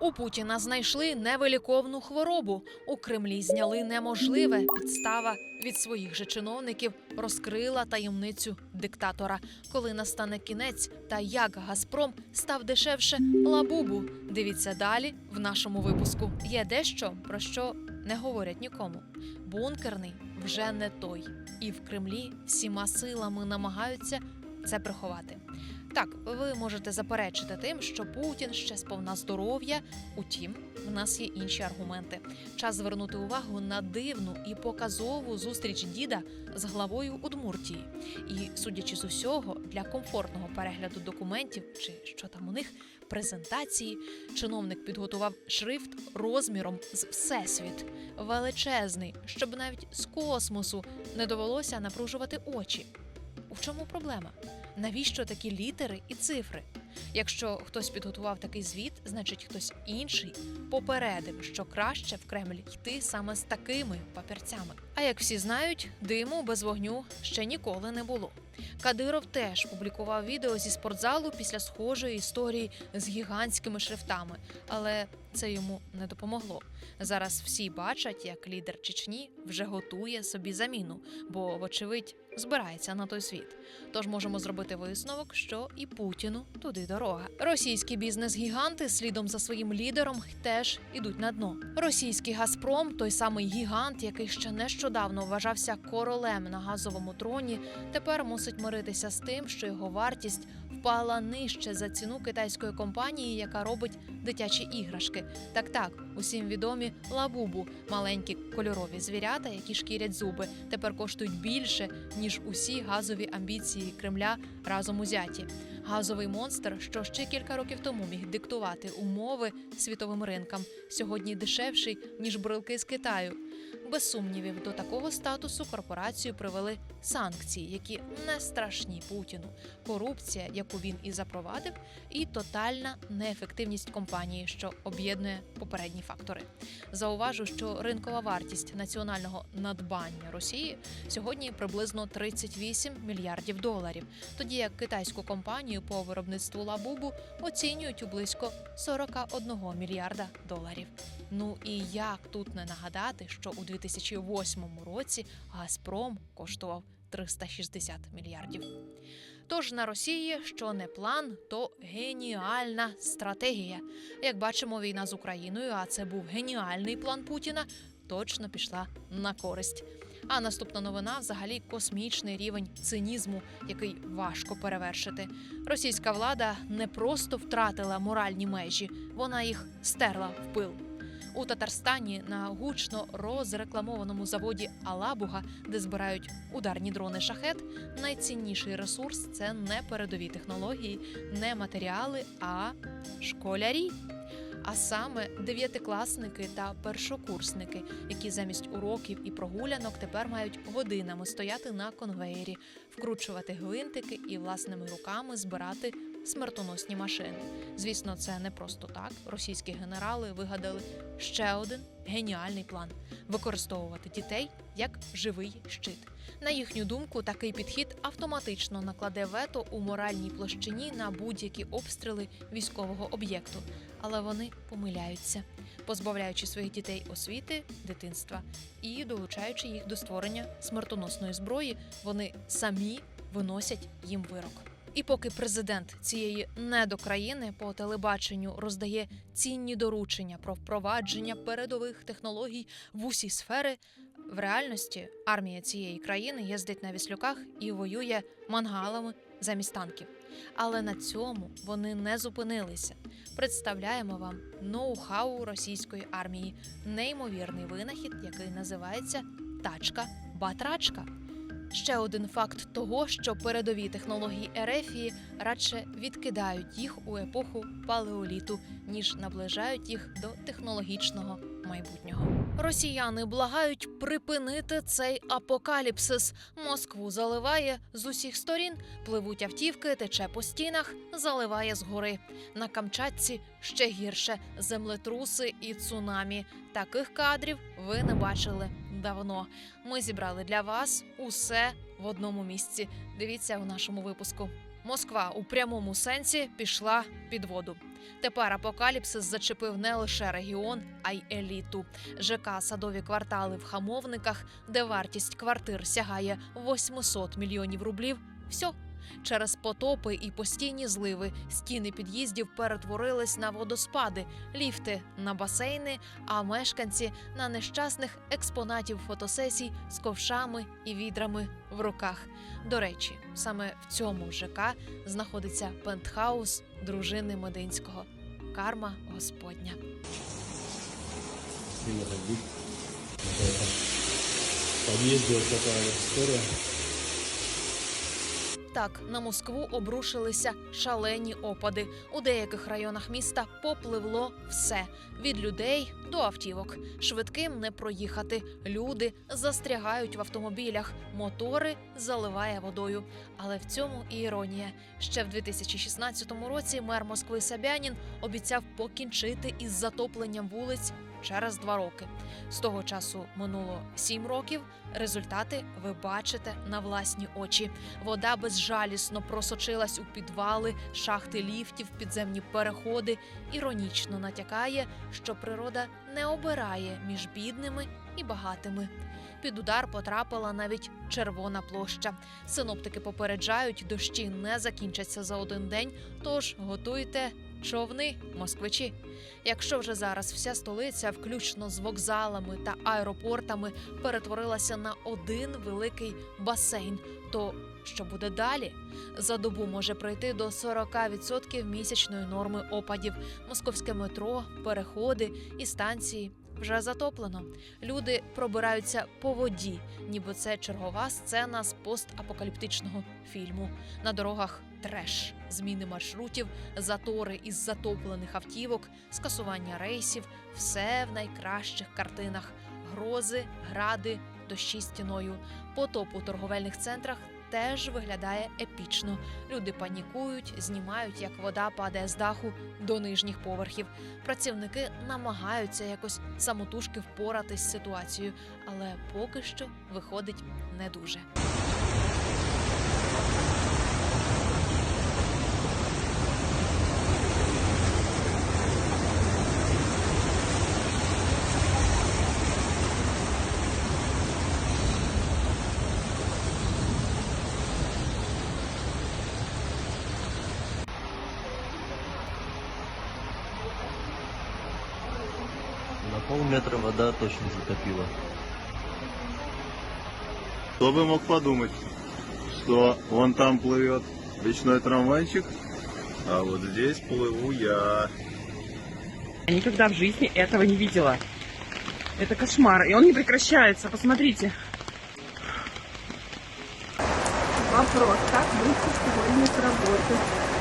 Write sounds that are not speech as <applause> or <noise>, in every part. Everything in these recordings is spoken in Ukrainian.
У Путіна знайшли невиліковну хворобу. У Кремлі зняли неможливе. Підстава від своїх же чиновників розкрила таємницю диктатора. Коли настане кінець та як Газпром став дешевше лабубу. Дивіться далі в нашому випуску. Є дещо про що не говорять нікому. Бункерний вже не той, і в Кремлі всіма силами намагаються це приховати. Так, ви можете заперечити тим, що Путін ще сповна здоров'я. Утім, в нас є інші аргументи. Час звернути увагу на дивну і показову зустріч діда з главою Удмуртії. І, судячи з усього, для комфортного перегляду документів чи що там у них презентації, чиновник підготував шрифт розміром з всесвіт величезний, щоб навіть з космосу не довелося напружувати очі. У чому проблема? Навіщо такі літери і цифри? Якщо хтось підготував такий звіт, значить хтось інший попередив, що краще в Кремль йти саме з такими папірцями. А як всі знають, диму без вогню ще ніколи не було. Кадиров теж публікував відео зі спортзалу після схожої історії з гігантськими шрифтами, але це йому не допомогло. Зараз всі бачать, як лідер Чечні вже готує собі заміну, бо, вочевидь, збирається на той світ. Тож можемо зробити висновок, що і Путіну туди дорога. Російські бізнес-гіганти слідом за своїм лідером теж ідуть на дно. Російський Газпром, той самий гігант, який ще нещодавно вважався королем на газовому троні, тепер мусить миритися з тим, що його вартість впала нижче за ціну китайської компанії, яка робить дитячі іграшки. Так, так, усім відомі лабубу, маленькі кольорові звірята, які шкірять зуби, тепер коштують більше ніж усі газові амбіції Кремля разом узяті. Газовий монстр, що ще кілька років тому міг диктувати умови світовим ринкам, сьогодні дешевший ніж брилки з Китаю. Без сумнівів, до такого статусу корпорацію привели санкції, які не страшні Путіну, корупція, яку він і запровадив, і тотальна неефективність компанії, що об'єднує попередні фактори. Зауважу, що ринкова вартість національного надбання Росії сьогодні приблизно 38 мільярдів доларів, тоді як китайську компанію по виробництву лабубу оцінюють у близько 41 мільярда доларів. Ну і як тут не нагадати, що у 2008 році Газпром коштував 360 мільярдів. Тож на Росії, що не план, то геніальна стратегія. Як бачимо, війна з Україною, а це був геніальний план Путіна, точно пішла на користь. А наступна новина взагалі космічний рівень цинізму, який важко перевершити. Російська влада не просто втратила моральні межі, вона їх стерла в пил. У Татарстані на гучно розрекламованому заводі Алабуга, де збирають ударні дрони шахет, найцінніший ресурс це не передові технології, не матеріали, а школярі. А саме дев'ятикласники та першокурсники, які замість уроків і прогулянок тепер мають годинами стояти на конвеєрі, вкручувати гвинтики і власними руками збирати смертоносні машини. Звісно, це не просто так. Російські генерали вигадали ще один геніальний план використовувати дітей як живий щит. На їхню думку, такий підхід автоматично накладе вето у моральній площині на будь-які обстріли військового об'єкту, але вони помиляються, позбавляючи своїх дітей освіти, дитинства і долучаючи їх до створення смертоносної зброї, вони самі виносять їм вирок. І поки президент цієї недокраїни по телебаченню роздає цінні доручення про впровадження передових технологій в усі сфери, в реальності армія цієї країни їздить на віслюках і воює мангалами замість танків. Але на цьому вони не зупинилися. Представляємо вам ноу-хау російської армії, неймовірний винахід, який називається тачка-батрачка. Ще один факт того, що передові технології Ерефії радше відкидають їх у епоху палеоліту, ніж наближають їх до технологічного майбутнього. Росіяни благають припинити цей апокаліпсис. Москву заливає з усіх сторін, пливуть автівки, тече по стінах, заливає згори. На Камчатці ще гірше землетруси і цунамі. Таких кадрів ви не бачили давно. Ми зібрали для вас усе в одному місці. Дивіться у нашому випуску. Москва у прямому сенсі пішла під воду. Тепер апокаліпсис зачепив не лише регіон, а й еліту. ЖК садові квартали в хамовниках, де вартість квартир сягає 800 мільйонів рублів. Все. Через потопи і постійні зливи стіни під'їздів перетворились на водоспади, ліфти на басейни, а мешканці на нещасних експонатів фотосесій з ковшами і відрами в руках. До речі, саме в цьому ЖК знаходиться пентхаус дружини Мединського. Карма Господня. вот такая история. Так, на Москву обрушилися шалені опади. У деяких районах міста попливло все від людей до автівок. Швидким не проїхати. Люди застрягають в автомобілях, мотори заливає водою. Але в цьому і іронія. Ще в 2016 році мер Москви Собянін обіцяв покінчити із затопленням вулиць через два роки. З того часу минуло сім років. Результати ви бачите на власні очі. Вода безжалісно просочилась у підвали, шахти ліфтів, підземні переходи. Іронічно натякає, що природа не обирає між бідними і багатими. Під удар потрапила навіть червона площа. Синоптики попереджають, дощі не закінчаться за один день, тож готуйте човни, москвичі. Якщо вже зараз вся столиця, включно з вокзалами та аеропортами, перетворилася на один великий басейн, то що буде далі? За добу може прийти до 40% місячної норми опадів. Московське метро, переходи і станції вже затоплено. Люди пробираються по воді, ніби це чергова сцена з постапокаліптичного фільму. На дорогах треш, зміни маршрутів, затори із затоплених автівок, скасування рейсів все в найкращих картинах: грози, гради, дощі стіною. Потоп у торговельних центрах теж виглядає епічно. Люди панікують, знімають, як вода падає з даху до нижніх поверхів. Працівники намагаються якось самотужки впоратись з ситуацією, але поки що виходить не дуже. На полметра вода точно затопила. Кто бы мог подумать, что вон там плывет речной трамвайчик, а вот здесь плыву я. Я никогда в жизни этого не видела. Это кошмар. И он не прекращается. Посмотрите. Вопрос, как выйти сегодня с работы?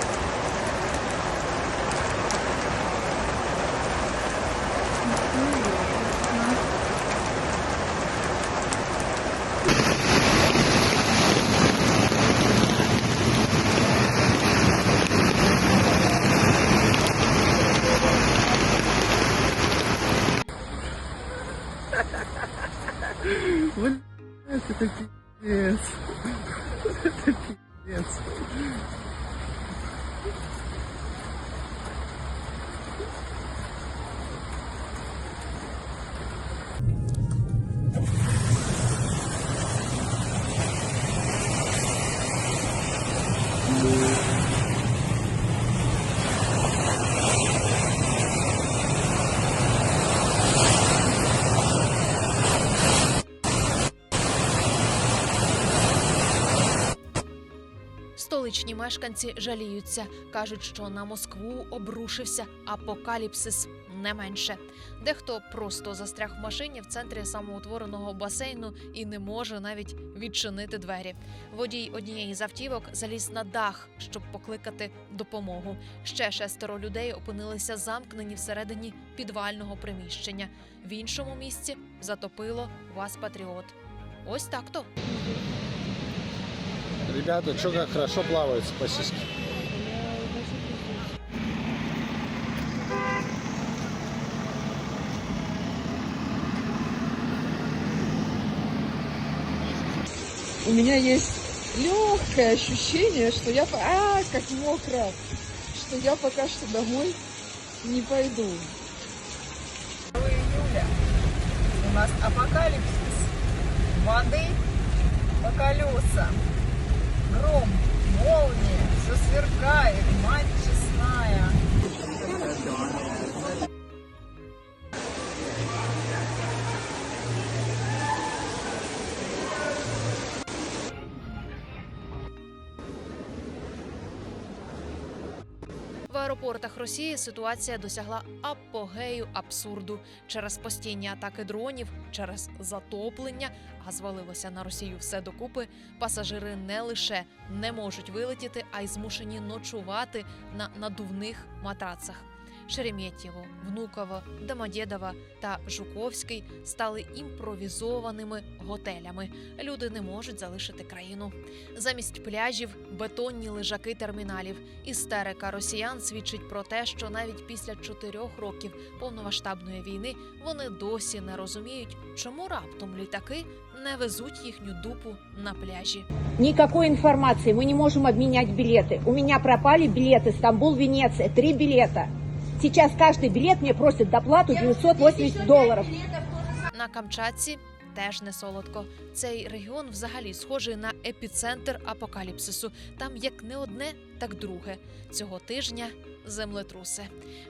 Столичні мешканці жаліються, кажуть, що на Москву обрушився апокаліпсис не менше. Дехто просто застряг в машині в центрі самоутвореного басейну і не може навіть відчинити двері. Водій однієї з автівок заліз на дах, щоб покликати допомогу. Ще шестеро людей опинилися замкнені всередині підвального приміщення. В іншому місці затопило вас патріот. Ось так то. Ребята, что как хорошо плавают спасибо. У меня есть легкое ощущение, что я... А, как мокро! Что я пока что домой не пойду. июля у нас апокалипсис. Воды по колесам. Гром, молния, все сверкает, мать честная. Аеропортах Росії ситуація досягла апогею абсурду через постійні атаки дронів, через затоплення, а звалилося на Росію все докупи. Пасажири не лише не можуть вилетіти, а й змушені ночувати на надувних матрацах. Шереметьєво, Внуково, Домодєдово та Жуковський стали імпровізованими готелями. Люди не можуть залишити країну. Замість пляжів бетонні лежаки терміналів. Істерика росіян свідчить про те, що навіть після чотирьох років повномасштабної війни вони досі не розуміють, чому раптом літаки не везуть їхню дупу на пляжі. Никакой информации, мы не можем обменять билеты. У меня пропали билеты Стамбул-Венеция, три билета. Сейчас каждый билет мне просит доплату 980 долларов. На Камчатці теж не солодко. Цей регіон взагалі схожий на епіцентр апокаліпсису. Там як не одне, так друге. Цього тижня землетруси.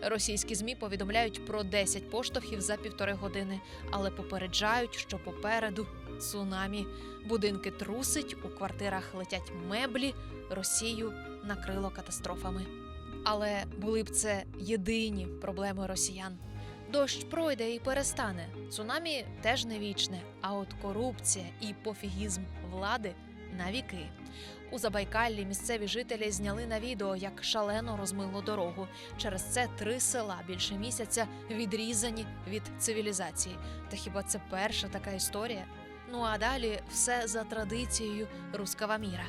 Російські змі повідомляють про 10 поштовхів за півтори години, але попереджають, що попереду цунамі. Будинки трусить, у квартирах летять меблі. Росію накрило катастрофами. Але були б це єдині проблеми росіян. Дощ пройде і перестане. Цунамі теж не вічне, а от корупція і пофігізм влади навіки. У Забайкаллі місцеві жителі зняли на відео, як шалено розмило дорогу. Через це три села більше місяця відрізані від цивілізації. Та хіба це перша така історія? Ну а далі все за традицією рускава міра.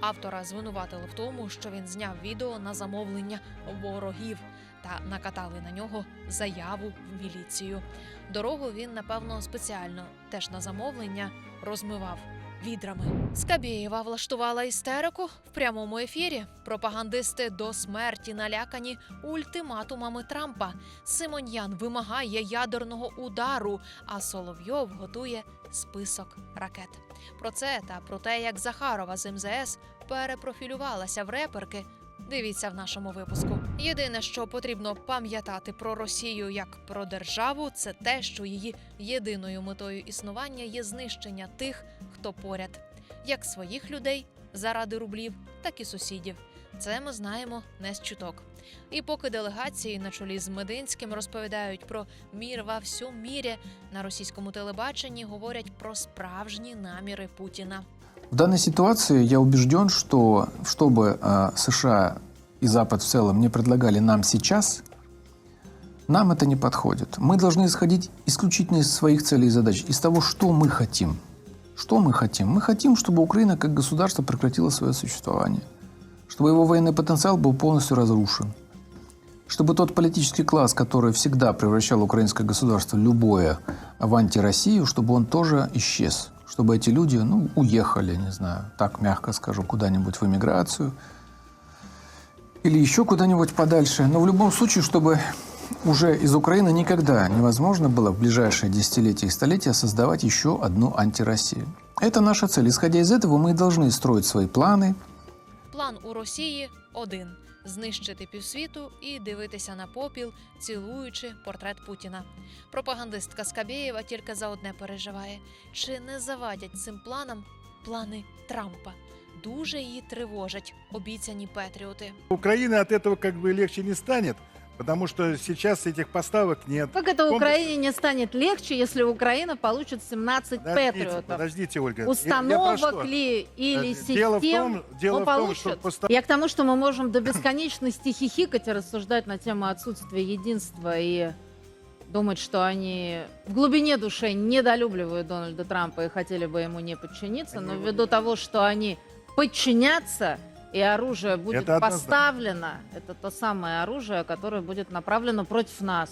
Автора звинуватили в тому, що він зняв відео на замовлення ворогів та накатали на нього заяву в міліцію. Дорогу він, напевно, спеціально теж на замовлення розмивав відрами. Скабєєва влаштувала істерику в прямому ефірі. Пропагандисти до смерті налякані ультиматумами Трампа. Симоньян вимагає ядерного удару, а Соловйов готує список ракет. Про це та про те, як Захарова з МЗС перепрофілювалася в реперки. Дивіться в нашому випуску. Єдине, що потрібно пам'ятати про Росію як про державу, це те, що її єдиною метою існування є знищення тих, хто поряд, як своїх людей заради рублів, так і сусідів. Це ми знаємо не з чуток. І поки делегації на чолі з Мединським розповідають про мір во всьому мірі, на російському телебаченні говорять про справжні наміри Путіна. В данной ситуации я убежден, что чтобы э, США и Запад в целом не предлагали нам сейчас, нам это не подходит. Мы должны исходить исключительно из своих целей и задач, из того, что мы хотим. Что мы хотим? Мы хотим, чтобы Украина как государство прекратила свое существование, чтобы его военный потенциал был полностью разрушен, чтобы тот политический класс, который всегда превращал украинское государство любое в антироссию, чтобы он тоже исчез, чтобы эти люди, ну, уехали, не знаю, так мягко скажу, куда-нибудь в эмиграцию или еще куда-нибудь подальше. Но в любом случае, чтобы уже из Украины никогда невозможно было в ближайшие десятилетия и столетия создавать еще одну антироссию. Это наша цель. Исходя из этого, мы и должны строить свои планы, План у Росії один: знищити півсвіту і дивитися на попіл, цілуючи портрет Путіна. Пропагандистка Скабєєва тільки за одне переживає: чи не завадять цим планам плани Трампа? Дуже її тривожать обіцяні патріоти. Украины от этого как бы легче не станет, Потому что сейчас этих поставок нет. Как это Помните- Украине не станет легче, если Украина получит 17 Подождите, патриотов? подождите, Ольга. Установок ли или Э, систем Дело в том, дело в том, что постав- Я к тому, что мы можем до бесконечности хихикать и рассуждать на тему отсутствия единства и думать, что они в глубине души недолюбливают Дональда Трампа и хотели бы ему не подчиниться, но ввиду того, что они подчинятся и оружие будет Это однозначно. поставлено, это то самое оружие, которое будет направлено против нас.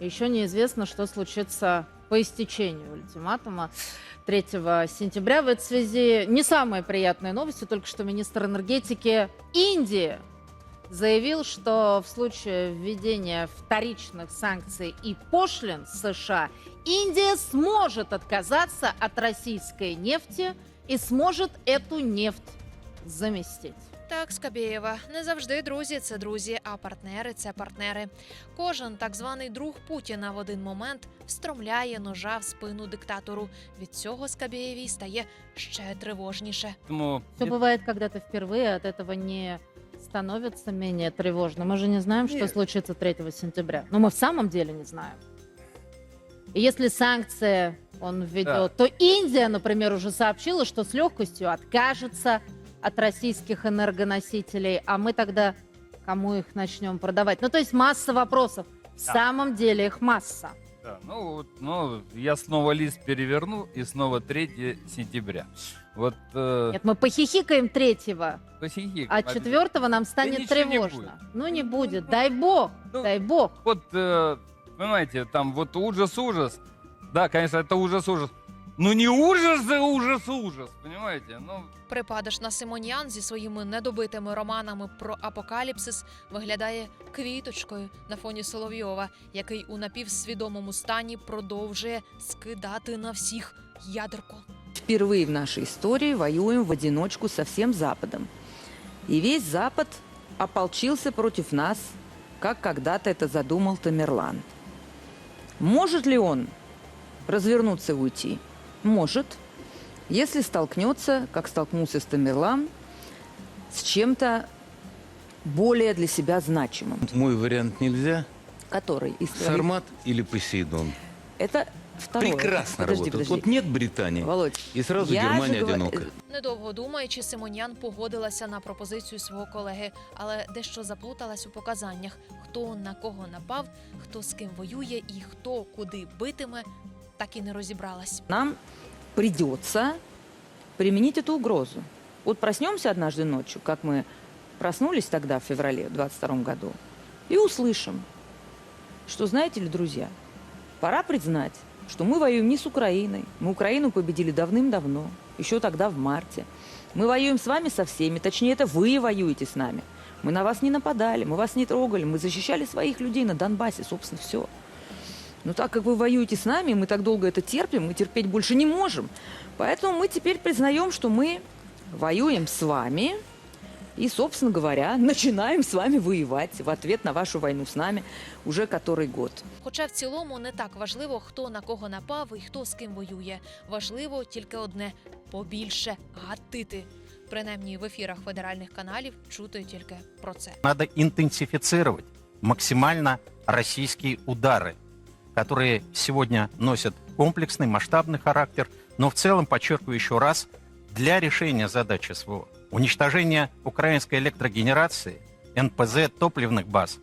Еще неизвестно, что случится по истечению ультиматума 3 сентября. В этой связи не самые приятные новости. Только что министр энергетики Индии заявил, что в случае введения вторичных санкций и пошлин США Индия сможет отказаться от российской нефти и сможет эту нефть заместить. Так, Скабєєва, не завжди друзі це друзі, а партнери це партнери. Кожен так званий друг Путіна в один момент встромляє ножа в спину диктатору. Від цього Скабєєвій стає ще тривожніше. Поэтому Все бывает когда-то впервые, от этого не становится менее тревожно. Мы же не знаем, что Нет. случится 3 сентября. Но мы в самом деле не знаем. И если санкции он введет, Да. то Индия, например, уже сообщила, что с легкостью откажется от российских энергоносителей, а мы тогда кому их начнем продавать? Ну, то есть масса вопросов. В Да. самом деле их масса. Да, ну, вот, ну, я снова лист переверну, и снова 3 сентября. Вот э, Нет, мы похихикаем третьего, похихикаем. а четвертого нам станет не тревожно. будет. ну, не будет. Дай бог, Ну, дай бог. Вот, э, понимаете, там вот ужас-ужас. Да, конечно, это ужас-ужас. Ну не ужас, а ужас-ужас, понимаете? Ну, Припадаш на Симонян зі своїми недобитими романами про апокаліпсис виглядає квіточкою на фоні Соловйова, який у напівсвідомому стані продовжує скидати на всіх ядерко. Впервые в нашей истории воюем в одиночку со всем Западом. И весь Запад ополчился против нас, как когда-то это задумал Тамерлан. Может ли он развернуться и уйти? Может, если столкнется, как столкнулся с Тамерлан, с чем-то более для себя значимым, Мой вариант нельзя. который из твоих- Сармат или Посейдон. Это второе. Прекрасно Подожди, работает. подожди. Вот нет Британии, Володь, и сразу я же Германия говорю- одинока. Недовго думаючи, Симонян погодилася на пропозицію свого колеги, але дещо заплуталась у показаннях: хто на кого напав, хто з ким воює і хто куди битиме, так і не розібралась. нам придется применить эту угрозу. Вот проснемся однажды ночью, как мы проснулись тогда, в феврале 22 году, и услышим, что, знаете ли, друзья, пора признать, что мы воюем не с Украиной. Мы Украину победили давным-давно, еще тогда в марте. Мы воюем с вами со всеми, точнее, это вы воюете с нами. Мы на вас не нападали, мы вас не трогали, мы защищали своих людей на Донбассе, собственно, все. Но так как вы воюете с нами, мы так долго это терпим, мы терпеть больше не можем. Поэтому мы теперь признаем, что мы воюем с вами и, собственно говоря, <laughs> начинаем с вами воевать в ответ на вашу войну с нами уже который год. Хоча в цілому не так важливо, хто на кого напав і хто з ким воює. Важливо тільки одне побільше гатити. Принаймні в ефірах федеральних каналів чути тільки про це. Надо интенсифицировать максимально российские удары, которые сегодня носят комплексный, масштабный характер, но в целом, подчеркиваю еще раз, для решения задачи СВО, уничтожения украинской электрогенерации, НПЗ, топливных баз,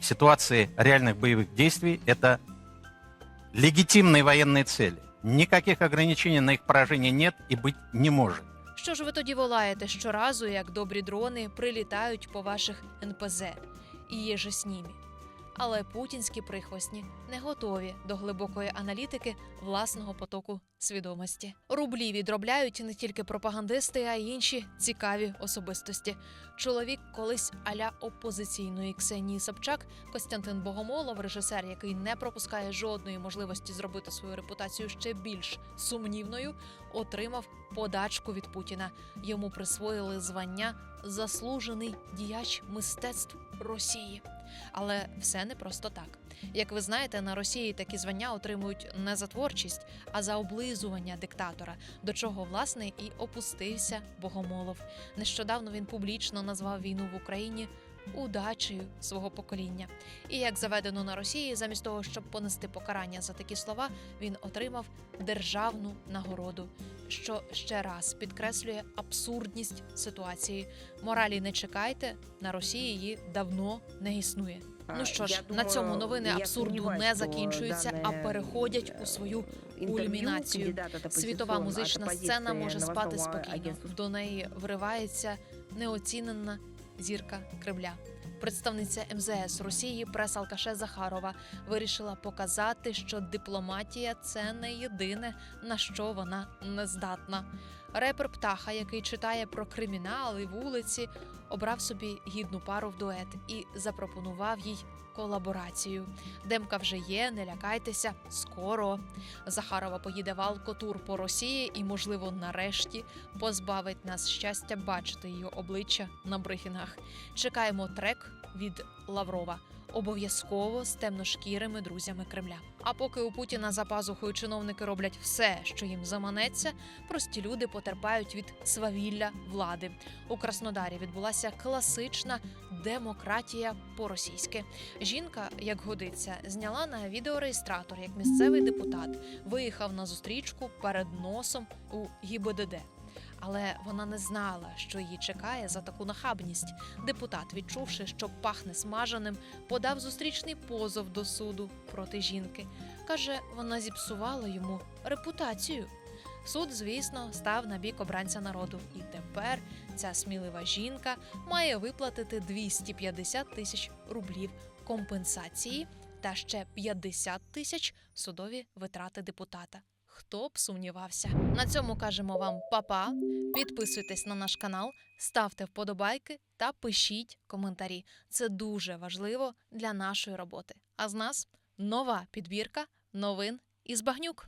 в ситуации реальных боевых действий – это легитимные военные цели. Никаких ограничений на их поражение нет и быть не может. Що ж ви тоді волаєте щоразу, як добрі дрони прилітають по ваших НПЗ і є же снімі? Але путінські прихвостні не готові до глибокої аналітики власного потоку свідомості. Рублі відробляють не тільки пропагандисти, а й інші цікаві особистості. Чоловік колись аля опозиційної Ксенії Собчак, Костянтин Богомолов, режисер, який не пропускає жодної можливості зробити свою репутацію ще більш сумнівною, отримав подачку від Путіна. Йому присвоїли звання заслужений діяч мистецтв Росії. Але все не просто так. Як ви знаєте, на Росії такі звання отримують не за творчість, а за облизування диктатора, до чого власне і опустився Богомолов. Нещодавно він публічно назвав війну в Україні удачею свого покоління. І як заведено на Росії, замість того, щоб понести покарання за такі слова, він отримав державну нагороду, що ще раз підкреслює абсурдність ситуації. Моралі не чекайте, на Росії її давно не існує. Ну що ж, на цьому новини абсурду не закінчуються, а переходять у свою кульмінацію. Світова музична сцена може спати спокійно. До неї вривається неоцінена зірка Кремля. Представниця МЗС Росії прес-алкаше Захарова вирішила показати, що дипломатія це не єдине, на що вона не здатна. Репер Птаха, який читає про кримінал і вулиці, обрав собі гідну пару в дует і запропонував їй колаборацію. Демка вже є, не лякайтеся, скоро. Захарова поїде в алкотур по Росії і, можливо, нарешті позбавить нас щастя бачити її обличчя на брифінгах. Чекаємо трек від Лаврова. Обов'язково з темношкірими друзями Кремля. А поки у Путіна за пазухою чиновники роблять все, що їм заманеться, прості люди потерпають від свавілля влади. У Краснодарі відбулася класична демократія по-російськи. Жінка, як годиться, зняла на відеореєстратор, як місцевий депутат виїхав на зустрічку перед носом у ГІБДД. Але вона не знала, що її чекає за таку нахабність. Депутат, відчувши, що пахне смаженим, подав зустрічний позов до суду проти жінки. Каже, вона зіпсувала йому репутацію. Суд, звісно, став на бік обранця народу, і тепер ця смілива жінка має виплатити 250 тисяч рублів компенсації та ще 50 тисяч судові витрати депутата. Хто б сумнівався? На цьому кажемо вам па-па. Підписуйтесь на наш канал, ставте вподобайки та пишіть коментарі. Це дуже важливо для нашої роботи. А з нас нова підбірка новин із багнюк.